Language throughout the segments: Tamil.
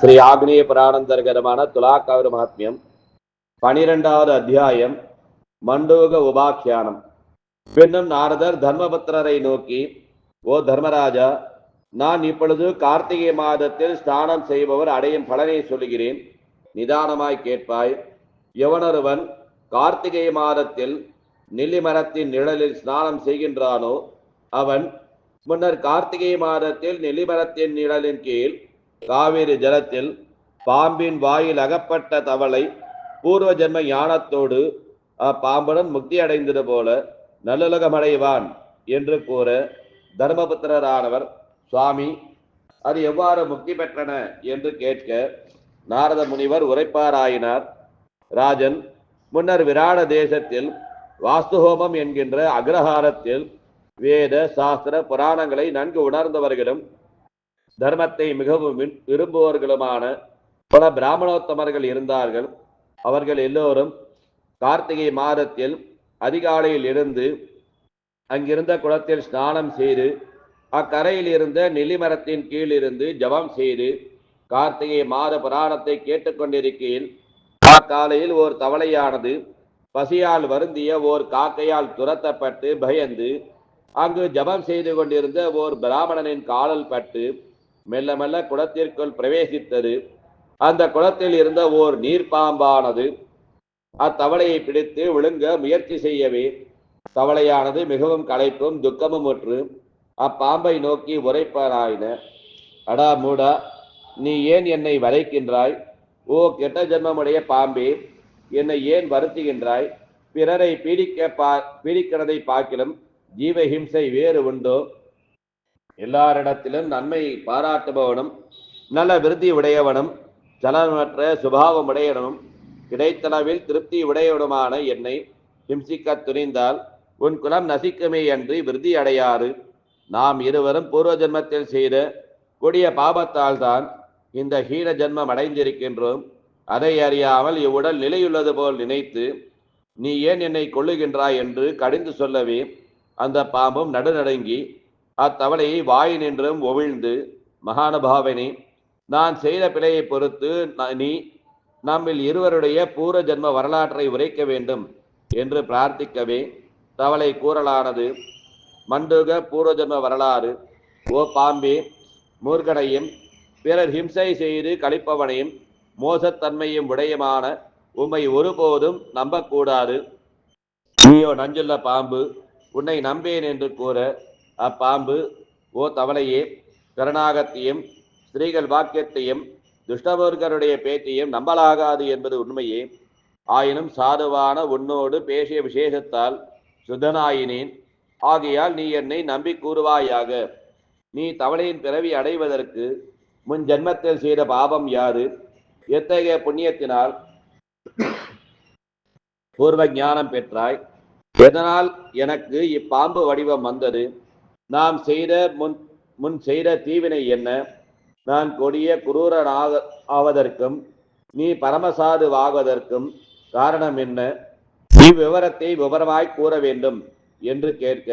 ஸ்ரீ ஆக்னேய புராணந்தர்கரமான துலாக்காவிர மகாத்மியம் பனிரெண்டாவது அத்தியாயம் மண்டூக உபாக்கியானம். பின்னும் நாரதர் தர்மபத்திரரை நோக்கி ஓ தர்மராஜா நான் இப்பொழுது கார்த்திகை மாதத்தில் ஸ்நானம் செய்பவர் அடையும் பலனை சொல்லுகிறேன். நிதானமாய் கேட்பாய். எவனொருவன் கார்த்திகை மாதத்தில் நெல்லிமரத்தின் நிழலில் ஸ்நானம் செய்கின்றானோ அவன் முன்னர் கார்த்திகை மாதத்தில் நெல்லிமரத்தின் நிழலின் கீழ் காவிரி ஜலத்தில் பாம்பின் வாயில் அகப்பட்ட தவளை பூர்வ ஜென்ம ஞானத்தோடு அப்பாம்புடன் முக்தி அடைந்தது போல நல்லுலகமடைவான் என்று கூற தர்மபுத்திரரானவர் சுவாமி அது எவ்வாறு முக்தி பெற்றன? என்று கேட்க நாரத முனிவர் உரைப்பாராயினார். ராஜன் முன்னர் விராட தேசத்தில் வாஸ்துஹோமம் என்கின்ற அக்ரஹாரத்தில் வேத சாஸ்திர புராணங்களை நன்கு உணர்ந்தவர்களும் தர்மத்தை மிகவும் விரும்புவர்களுமான பல பிராமணோத்தமர்கள் இருந்தார்கள். அவர்கள் எல்லோரும் கார்த்திகை மாதத்தில் அதிகாலையில் இருந்து அங்கிருந்த குளத்தில் ஸ்நானம் செய்து அக்கரையில் இருந்த நெல்லிமரத்தின் கீழ் இருந்து ஜபம் செய்து கார்த்திகை மாத புராணத்தை கேட்டுக்கொண்டிருக்கையில் அக்காலையில் ஓர் தவளையானது பசியால் வருந்திய ஓர் காக்கையால் துரத்தப்பட்டு பயந்து அங்கு ஜபம் செய்து கொண்டிருந்த ஓர் பிராமணனின் காலல் பட்டு மெல்ல மெல்ல குளத்திற்குள் பிரவேசித்தது. அந்த குளத்தில் இருந்த ஓர் நீர்ப்பாம்பானது அத்தவளையை பிடித்து விழுங்க முயற்சி செய்யவே தவளையானது மிகவும் களைப்பும் துக்கமும் உற்று அப்பாம்பை நோக்கி உரைப்பாராயின அடா மூடா நீ ஏன் என்னை வரைக்கின்றாய் ஓ கெட்ட ஜென்மமுடைய பாம்பே என்னை ஏன் வருத்துகின்றாய்? பிறரை பீடிக்க பா பீடிக்கிறதை பார்க்கிலும் ஜீவஹிம்சை வேறு உண்டோ? எல்லாரிடத்திலும் நன்மை பாராட்டுபவனும் நல்ல விருத்தி உடையவனும் சலனமற்ற சுபாவம் உடையவனும் கிடைத்தளவில் திருப்தி உடையவனுமான என்னை ஹிம்சிக்க துணிந்தால் உன் குலம் நசிக்குமே அன்றி விருத்தி அடையாறு நாம் இருவரும் பூர்வ ஜென்மத்தில் செய்த கொடிய பாபத்தால் தான் இந்த ஹீன ஜென்மம் அடைந்திருக்கின்றோம். அதை அறியாமல் இவ்வுடல் நிலையுள்ளது போல் நினைத்து நீ ஏன் என்னை கொள்ளுகின்றாய் என்று கடிந்து சொல்லவே அந்த பாம்பும் நடுநடுங்கி அத்தவளையை வாய் நின்றும் ஒவிழ்ந்து மகானுபாவினி நான் செய்த பிழையை பொறுத்து ந- நீ நம்மில் இருவருடைய பூர ஜென்ம வரலாற்றை உரைக்க வேண்டும் என்று பிரார்த்திக்கவே தவளை கூறலானது. மண்டுக பூர்வ ஜென்ம வரலாறு. ஓ பாம்பே மூர்கனையும் பிறர் ஹிம்சை செய்து கழிப்பவனையும் மோசத்தன்மையும் உடையமான உம்மை ஒருபோதும் நம்பக்கூடாது. நீயோ நஞ்சுள்ள பாம்பு உன்னை நம்பேன் என்று கூற அப்பாம்பு ஓ தவளையே கருணாகத்தையும் ஸ்திரீகள் வாக்கியத்தையும் துஷ்டவர்கருடைய பேச்சையும் நம்பலாகாது என்பது உண்மையே. ஆயினும் சாதுவான உன்னோடு பேசிய விசேஷத்தால் சுத்தனாயினேன். ஆகையால் நீ என்னை நம்பி கூறுவாயாக. நீ தவளையின் பிறவி அடைவதற்கு முன் ஜென்மத்தில் செய்த பாபம் யாது எத்தகைய புண்ணியத்தினால் பூர்வ ஞானம் பெற்றாய்? எதனால் எனக்கு இப்பாம்பு வடிவம் வந்தது? நாம் செய்த முன் முன் செய்த தீவினை என்ன? நான் கொடிய குரூரனாக ஆவதற்கும் நீ பரமசாதுவாவதற்கும் காரணம் என்ன? இவ்விவரத்தை விவரமாய் கூற வேண்டும் என்று கேட்க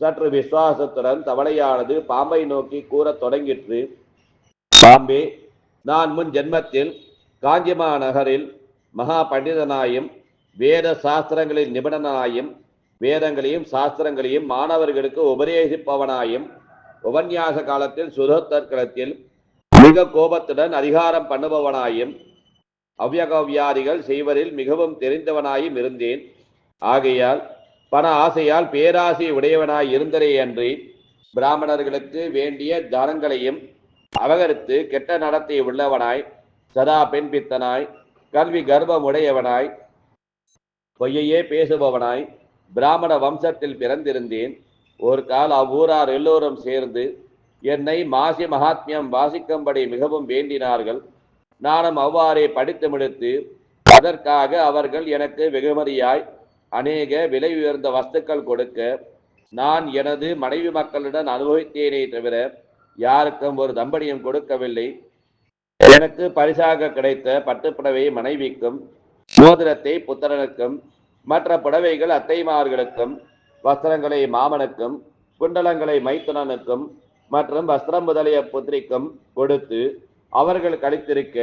சற்று விசுவாசத்துடன் தவளையானது பாம்பை நோக்கி கூறத் தொடங்கிற்று. பாம்பே நான் முன் ஜென்மத்தில் காஞ்சிமா நகரில் மகா பண்டிதனாயும் வேத சாஸ்திரங்களில் நிபுணனாயும் வேதங்களையும் சாஸ்திரங்களையும் மாணவர்களுக்கு உபதேசிப்பவனாயும் உபன்யாச காலத்தில் சுதோத்தர்களத்தில் மிக கோபத்துடன் அதிகாரம் பண்ணுபவனாயும் அவ்யகவியாதிகள் செய்வதில் மிகவும் தெரிந்தவனாயும் இருந்தேன். ஆகையால் பண ஆசையால் பேராசை உடையவனாய் இருந்ததே அன்றி பிராமணர்களுக்கு வேண்டிய தானங்களையும் அபகரித்து கெட்ட நடத்தை உள்ளவனாய் சதா பெண் பித்தனாய் கல்வி கர்வம் உடையவனாய் பொய்யையே பேசுபவனாய் பிராமண வம்சத்தில் பிறந்திருந்தேன். ஒரு கால் அவ்வூரார் எல்லோரும் சேர்ந்து என்னை மாசி மகாத்மியம் வாசிக்கும்படி மிகவும் வேண்டினார்கள். நானும் அவ்வாறே படித்து முடித்து அதற்காக அவர்கள் எனக்கு வெகுமதியாய் அநேக விலை உயர்ந்த வஸ்துக்கள் கொடுக்க நான் எனது மனைவி மக்களுடன் அனுபவித்தேனே தவிர யாருக்கும் ஒரு தம்படியும் கொடுக்கவில்லை. எனக்கு பரிசாக கிடைத்த பட்டுப்புடவை மனைவிக்கும் மோதிரத்தை புத்திரனுக்கும் மற்ற புடவைகள் அத்தைமார்களுக்கும் வஸ்திரங்களை மாமனுக்கும் குண்டலங்களை மைத்துனனுக்கும் மற்றும் வஸ்திரம் முதலிய புத்திரிக்கும் கொடுத்து அவர்கள் கழித்திருக்க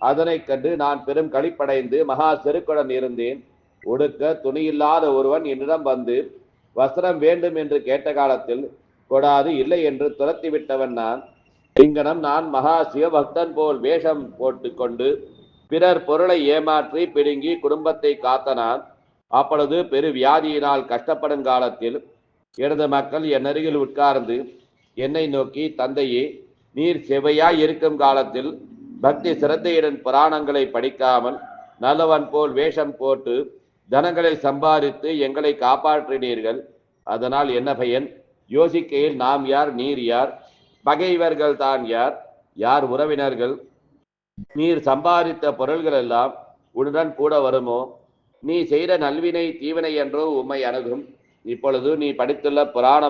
அதனைக் கண்டு நான் பெரும் களிப்படைந்து மகா செருக்குடன் இருந்தேன். ஒடுக்க துணியில்லாத ஒருவன் என்னிடம் வந்து வஸ்திரம் வேண்டும் என்று கேட்ட காலத்தில் கொடாது இல்லை என்று துரத்தி விட்டவன் நான். இங்கனம் நான் மகா சிவபக்தன் போல் வேஷம் போட்டுக்கொண்டு பிறர் பொருளை ஏமாற்றி பிடுங்கி குடும்பத்தை காத்த நான். அப்பொழுது பெரு வியாதியினால் கஷ்டப்படும் காலத்தில் எனது மக்கள் என் அருகில் உட்கார்ந்து என்னை நோக்கி தந்தையே நீர் செவையாய் இருக்கும் காலத்தில் பக்தி சிரத்தையுடன் புராணங்களை படிக்காமல் நல்லவன் போல் வேஷம் போட்டு தனங்களை சம்பாதித்து எங்களை காப்பாற்றினீர்கள். அதனால் என்ன பயன்? யோசிக்கையில் நாம் யார்? நீர் யார்? பகைவர்கள் தான் யார்? யார் உறவினர்கள்? நீர் சம்பாதித்த பொருள்கள் எல்லாம் உன்னுடன் கூட வருமோ? நீ செய்த நல்வினை தீவினை என்றோ உம்மை அணுகும். இப்பொழுது நீ படித்துள்ள புராண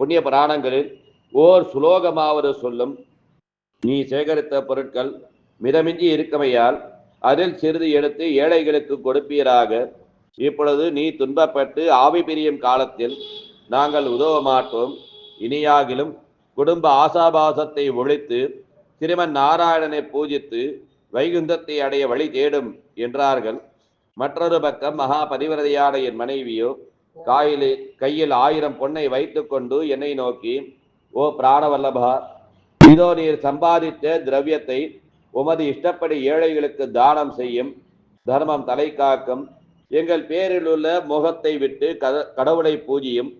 புண்ணிய புராணங்களில் ஓர் சுலோகமாவது சொல்லும். நீ சேகரித்த பொருட்கள் மிதமிஞ்சி இருக்கமையால் அதில் சிறிது எடுத்து ஏழைகளுக்கு கொடுப்பீராக. இப்பொழுது நீ துன்பப்பட்டு ஆவி பிரியும் காலத்தில் நாங்கள் உதவ மாட்டோம் இனியாகிலும் குடும்ப ஆசாபாசத்தை ஒழித்து திருமன் நாராயணனை பூஜித்து வைகுந்தத்தை அடைய வழி தேடும் என்றார்கள். மற்றொரு பக்கம் மகா பதிவிரதையான என் மனைவியோ காயில் கையில் ஆயிரம் பொன்னை வைத்துக்கொண்டு என்னை நோக்கி ஓ பிராணவல்லபா இதோ நீர் சம்பாதித்த திரவியத்தை உமது இஷ்டப்படி ஏழைகளுக்கு தானம் செய்யும் தர்மம் தலை காக்கும் எங்கள் பேரில் உள்ள முகத்தை விட்டு கடவுளை பூஜியும்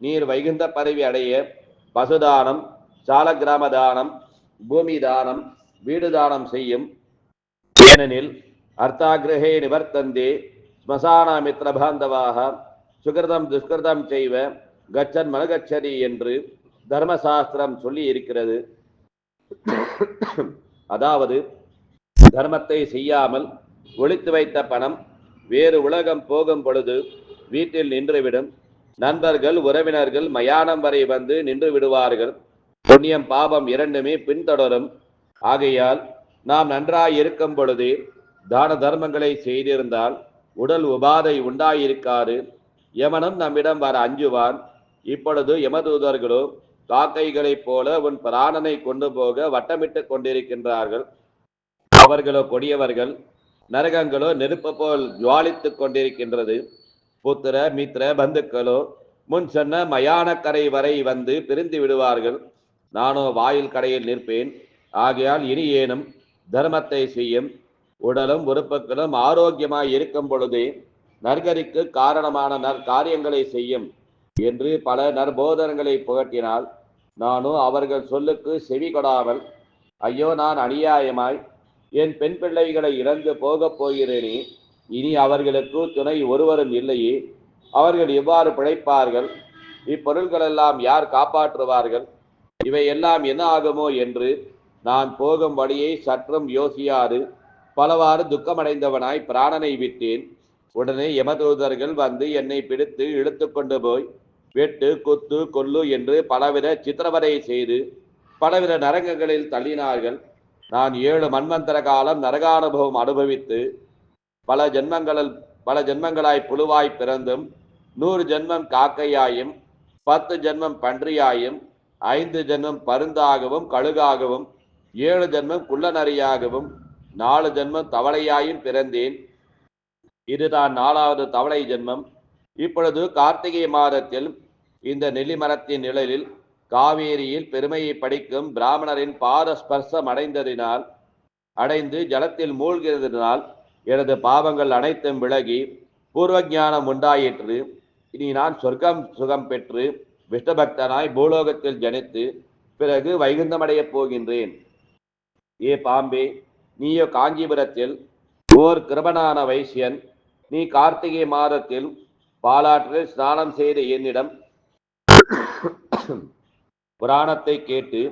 நீர் வைகுந்த பதவி அடைய பசுதானம் சாலக்கிராம தானம் பூமி தானம் வீடு தானம் செய்யும். ஏனெனில் அர்த்தாகிரகே நிவர்த்தந்தே. ஸ்மசான பாந்தவாக. சுகிருதம் துஷ்கிருதம் செய்வ. கச்சன் மனகச்சரி என்று தர்மசாஸ்திரம் சொல்லி இருக்கிறது. அதாவது தர்மத்தை செய்யாமல் ஒழித்து வைத்த பணம் வேறு உலகம் போகும் பொழுது வீட்டில் நின்றுவிடும். நண்பர்கள் உறவினர்கள் மயானம் வரை வந்து நின்று விடுவார்கள். புண்ணியம் பாபம் இரண்டுமே பின்தொடரும். ஆகையால் நாம் நன்றாய் இருக்கும் பொழுது தான தர்மங்களை செய்திருந்தால் உடல் உபாதை உண்டாயிருக்காது. யமனும் நம்மிடம் வர அஞ்சுவான். இப்பொழுது யமதூதர்களோ காக்கைகளைப் போல உன் பிராணனை கொண்டு போக வட்டமிட்டு கொண்டிருக்கின்றார்கள். அவர்களோ கொடியவர்கள் நரகங்களோ நெருப்பு போல் ஜுவாலித்து கொண்டிருக்கின்றது. புத்திர மித்திர பந்துக்களோ முன் சொன்ன மயானக்கரை வரை வந்து பிரிந்து விடுவார்கள். நானோ வாயில் கடையில் நிற்பேன். ஆகையால் இனி ஏனும் தர்மத்தை செய்யும். உடலும் உறுப்புகளும் ஆரோக்கியமாய் இருக்கும் பொழுது நற்கரிக்கு காரணமான நற்காரியங்களை செய்யும் என்று பல நற்போதனங்களை புகட்டினால் நானும் அவர்கள் சொல்லுக்கு செவி கொடாமல் ஐயோ நான் அநியாயமாய் என் பெண் பிள்ளைகளை இழந்து போகப் போகிறேனே இனி அவர்களுக்கு துணை ஒருவரும் இல்லையே. அவர்கள் எவ்வாறு பிழைப்பார்கள்? இப்பொருள்களெல்லாம் யார் காப்பாற்றுவார்கள்? இவை எல்லாம் என்ன ஆகுமோ என்று நான் போகும் வழியை சற்றும் யோசியாது. பலவாறு துக்கமடைந்தவனாய் பிராணனை விட்டேன். உடனே யமதூதர்கள் வந்து என்னை பிடித்து இழுத்து கொண்டு போய் வெட்டு குத்து கொல்லு என்று பலவித சித்திரவதை செய்து பலவித நரகங்களில் தள்ளினார்கள். நான் ஏழு மன்வந்தர காலம் நரகானுபவம் அனுபவித்து பல ஜென்மங்களில் பல ஜென்மங்களாய் புழுவாய் பிறந்தும் நூறு ஜென்மம் காக்கையாயும் பத்து ஜென்மம் பன்றியாயும் ஐந்து ஜென்மம் பருந்தாகவும் கழுகாகவும் ஏழு ஜென்மம் குள்ளநரியாகவும் நாலு ஜென்மம் தவளையாயும் பிறந்தேன். இதுதான் நாலாவது தவளை ஜென்மம். இப்பொழுது கார்த்திகை மாதத்தில் இந்த நெல்லிமரத்தின் நிழலில் காவேரியில் பெருமையை படிக்கும் பிராமணரின் பாரஸ்பர்சம் அடைந்ததினால் அடைந்து ஜலத்தில் மூழ்கிறதினால் எனது பாவங்கள் அனைத்தும் விலகி பூர்வ ஞானம் உண்டாயிற்று. இனி நான் சொர்க்கம் சுகம் பெற்று விஷ்ணபக்தனாய் பூலோகத்தில் ஜனித்து பிறகு வைகுந்தமடையப் போகின்றேன். ஏ பாம்பே நீயோ காஞ்சிபுரத்தில் ஓர் கிருபனான வைசியன் நீ கார்த்திகை மாதத்தில் பாலாற்றில் ஸ்நானம் செய்த என்னிடம் புராணத்தை கேட்டு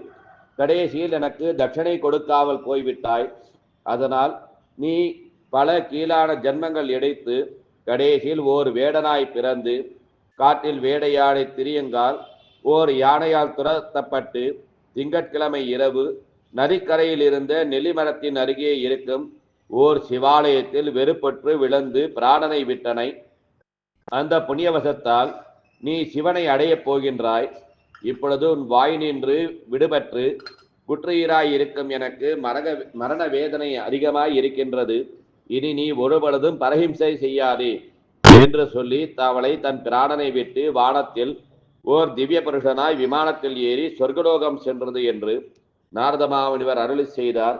கடைசியில் எனக்கு தட்சணை கொடுக்காமல் போய்விட்டாய். அதனால் நீ பல கீழான ஜன்மங்கள் இடைத்து கடைசியில் ஓர் வேடனாய் பிறந்து காட்டில் வேடையாடை திரியுங்கால் ஓர் யானையால் துரத்தப்பட்டு திங்கட்கிழமை இரவு நதிக்கரையில் இருந்த நெல்லிமரத்தின் அருகே இருக்கும் ஓர் சிவாலயத்தில் வெறுப்பற்று விழுந்து பிராணனை விட்டனை. அந்த புண்ணியவசத்தால் நீ சிவனை அடையப் போகின்றாய். இப்பொழுது உன் வாய் நின்று விடுபற்று குற்றுயிராய் இருக்கும் எனக்கு மரக மரண வேதனை அதிகமாய் இருக்கின்றது இனி நீ ஒருபொழுதும் பரஹிம்சை செய்யாதே என்று சொல்லி அவளை தன் பிராணனை விட்டு வானத்தில் ஓர் திவ்ய புருஷனாய் விமானத்தில் ஏறி சொர்க்கலோகம் சென்றது என்று நாரதமாமுனிவர் அருளி செய்தார்.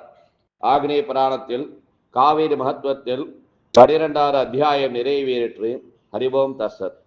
ஆக்னேய புராணத்தில் காவேரி மகத்துவத்தில் பனிரெண்டாவது அத்தியாயம் நிறைவேறிற்று. ஹரிபோம் தசத்